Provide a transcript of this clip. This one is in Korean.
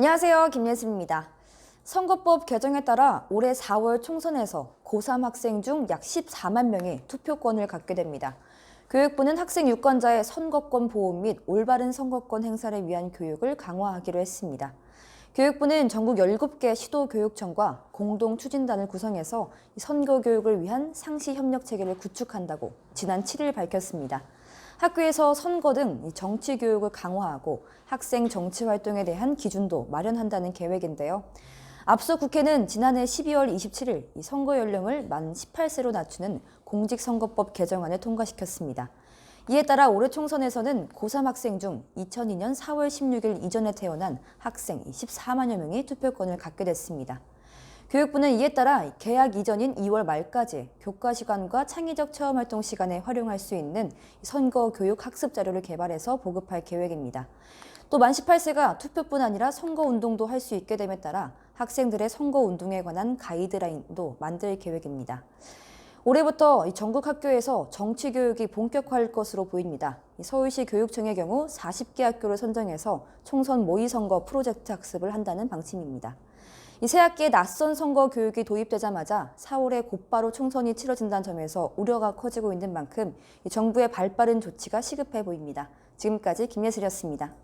안녕하세요. 김예슬입니다. 선거법 개정에 따라 올해 4월 총선에서 고3 학생 중 약 14만 명이 투표권을 갖게 됩니다. 교육부는 학생 유권자의 선거권 보호 및 올바른 선거권 행사를 위한 교육을 강화하기로 했습니다. 교육부는 전국 17개 시도 교육청과 공동 추진단을 구성해서 선거 교육을 위한 상시 협력 체계를 구축한다고 지난 7일 밝혔습니다. 학교에서 선거 등 정치 교육을 강화하고 학생 정치 활동에 대한 기준도 마련한다는 계획인데요. 앞서 국회는 지난해 12월 27일 이 선거 연령을 만 18세로 낮추는 공직선거법 개정안을 통과시켰습니다. 이에 따라 올해 총선에서는 고3 학생 중 2002년 4월 16일 이전에 태어난 학생 14만여 명이 투표권을 갖게 됐습니다. 교육부는 이에 따라 개학 이전인 2월 말까지 교과 시간과 창의적 체험 활동 시간에 활용할 수 있는 선거 교육 학습 자료를 개발해서 보급할 계획입니다. 또 만 18세가 투표뿐 아니라 선거 운동도 할 수 있게 됨에 따라 학생들의 선거 운동에 관한 가이드라인도 만들 계획입니다. 올해부터 이 전국 학교에서 정치 교육이 본격화할 것으로 보입니다. 이 서울시 교육청의 경우 40개 학교를 선정해서 총선 모의 선거 프로젝트 학습을 한다는 방침입니다. 이 새 학기에 낯선 선거 교육이 도입되자마자 4월에 곧바로 총선이 치러진다는 점에서 우려가 커지고 있는 만큼 이 정부의 발빠른 조치가 시급해 보입니다. 지금까지 김예슬이었습니다.